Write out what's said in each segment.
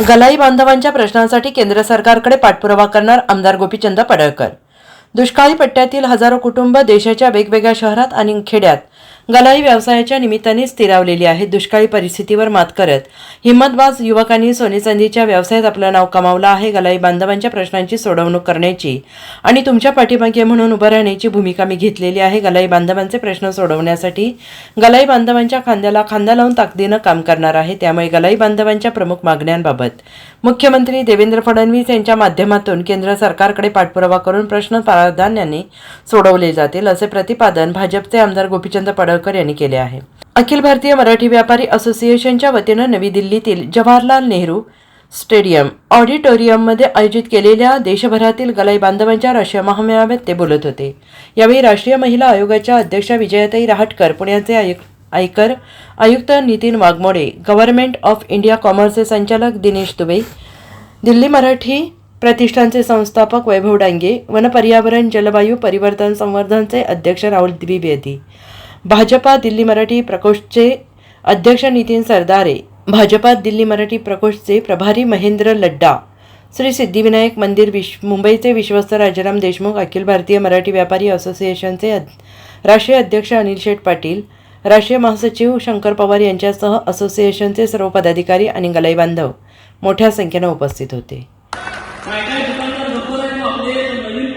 गलाई बांधवांच्या प्रश्नांसाठी केंद्र सरकारकडे पाठपुरावा करणार आमदार गोपीचंद पडळकर. दुष्काळी पट्ट्यातील हजारो कुटुंब देशाच्या वेगवेगळ्या शहरात आणि खेड्यात गलाई व्यवसायाच्या निमित्ताने स्थिरावलेली आहे. दुष्काळी परिस्थितीवर मात करत हिंमतबाज युवकांनी सोने चांदीच्या व्यवसायात आपलं नाव कमावलं आहे. गलाई बांधवांच्या प्रश्नांची सोडवणूक करण्याची आणि तुमच्या पाठीमागे म्हणून उभं राहण्याची भूमिका मी घेतलेली आहे. गलाई बांधवांचे प्रश्न सोडवण्यासाठी गलाई बांधवांच्या खांद्याला खांदा लावून ताकदीनं काम करणार आहे. त्यामुळे गलाई बांधवांच्या प्रमुख मागण्यांबाबत मुख्यमंत्री देवेंद्र फडणवीस यांच्या माध्यमातून केंद्र सरकारकडे पाठपुरावा करून प्रश्न प्राधान्याने सोडवले जातील असे प्रतिपादन भाजपचे आमदार गोपीचंद पडळकर यांनी केले आहे. अखिल भारतीय मराठी व्यापारी असोसिएशनच्या वतीनं नवी दिल्लीतील जवाहरलाल नेहरू स्टेडियम ऑडिटोरियममध्ये आयोजित केलेल्या देशभरातील गलाई बांधवांच्या राष्ट्रीय महामेळाव्यात ते बोलत होते. यावेळी राष्ट्रीय महिला आयोगाच्या अध्यक्षा विजयाताई रहाटकर पुण्याचे आयुक्त आयकर आयुक्त Nitin Waghmode government of India कॉमर्सचे संचालक दिनेश दुबे दिल्ली मराठी प्रतिष्ठानचे संस्थापक वैभव डांगे वन पर्यावरण जलवायू परिवर्तन संवर्धनचे अध्यक्ष राहुल द्विवेदी भाजपा दिल्ली मराठी प्रकोष्ठचे अध्यक्ष नितीन सरदारे भाजपा दिल्ली मराठी प्रकोष्ठचे प्रभारी महेंद्र लड्डा श्री सिद्धिविनायक मंदिर विश मुंबईचे विश्वस्त राजाराम देशमुख अखिल भारतीय मराठी व्यापारी असोसिएशनचे राष्ट्रीय अध्यक्ष अनिल शेठ पाटील राष्ट्रीय महासचिव शंकर पवार यांच्यासह असोसिएशनचे सर्व पदाधिकारी आणि गलाई बांधव मोठ्या संख्येनं उपस्थित होते. आपले नवीन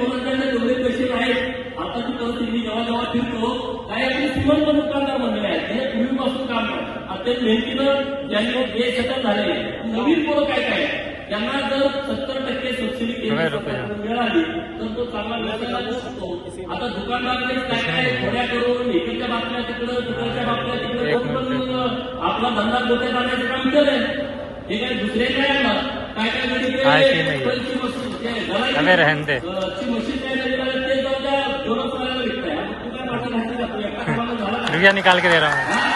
अत्यंत मेहनतीनं ज्यांनी सेटल झाले नवीन पोरं काय काय? त्यांना जर सत्तर टक्के सबसिडी केंद्र मिळाली तर तो चांगला व्यवसाय लागू शकतो. आता दुकानदारांनी काय काय खोड्या करून इकडच्या बातम्या तिकडं तिकडच्या बातम्या तिकडे आपला धंदा डोक्यात आणण्याचं काम केलंय. हे काय दुसरे काय आणणार? काय काय ते? पैसे मशीन. ते. ते जाऊ द्या, रुपयाला विकताय. तू कामाला झाला? रुपया निकाल के दे रहा हूँ.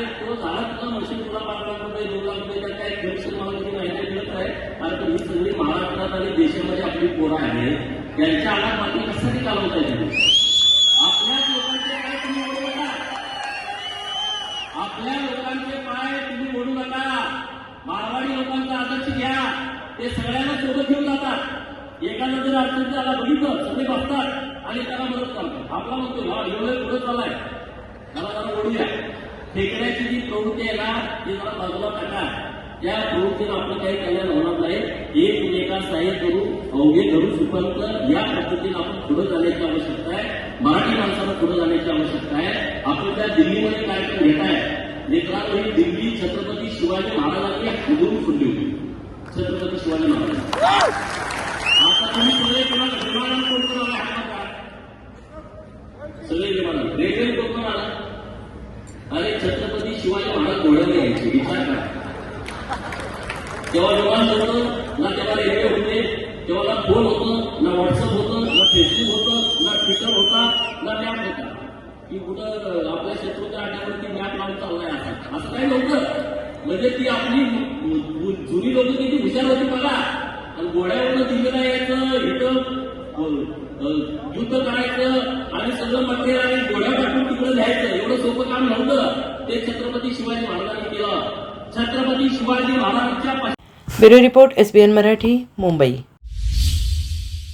अरे तो झाला तुझा मशीन तुला पाच लाख रुपये दोन लाख रुपये त्या काय खर्च मला किती माहिती मिळत आहे आणि तुम्ही सगळी महाराष्ट्रात आणि देशामध्ये आपली पोरं आहेत. त्यांच्या आला माती कसं कशासाठी चालवता येईल आपल्याच लोकांचे पाय तुम्ही ओढू नका. आपल्या लोकांचे पाय तुम्ही ओढू नका. मारवाडी लोकांचा आदर्श घ्या. ते सगळ्यांना सोबत घेऊन जातात. एकाला जर अडचण त्याला बघितलं सगळे बघतात आणि त्याला मदत करतात. आपला म्हणतो हा एवढं पुढे चाललाय. त्याला जरा ओढूया. फेकण्याची जी प्रवृत्ती आहे ना ती जरा बाजूला टाका या प्रवृत्तीला आपलं काही कल्याण होणार नाही. एकमेका म्हणजे सहाय्य करू अवघे धरू सुपंत. या पद्धतीने आपण पुढे जाण्याची आवश्यकता आहे. मराठी माणसाला पुढे जाण्याची आवश्यकता आहे. आपण त्या दिल्लीमध्ये कार्यक्रम घेत आहे मित्रांनो ही दिल्ली छत्रपती शिवाजी महाराजांनी हदून फुटली होती. छत्रपती शिवाजी महाराज. आता तुम्ही सगळे कोणाला विमानात कोण कोण आला हात नका. सगळे विमानात रेल्वे कोण कोण आला अरे छत्रपती शिवाजी महाराज घोड्यावर यायचे विचार करा तेव्हा विमान होतं ना तेव्हा रेल्वे होते तेव्हा ना फोन होतं ना व्हॉट्सअप होतं ना फेसबुक होतं ना ट्विटर होता ना मॅप होता. की कुठं आपल्या शत्रूच्या अड्ड्यावरती मॅप लावून चाललाय असा असं काही नव्हतं. म्हणजे ती आपली जुनी लोक किती हुशार होती बघा. आणि घोड्यावरनं दिलेला यायचं इथं युद्ध करायचं आणि सगळं मटेरियल आणि गोड्या पाठवून तिकडे जायचं एवढं सोपं काम नव्हतं. ते छत्रपती शिवाजी महाराजांनी केलं. छत्रपती शिवाजी महाराजांच्या bureau report SBN Marathi Mumbai.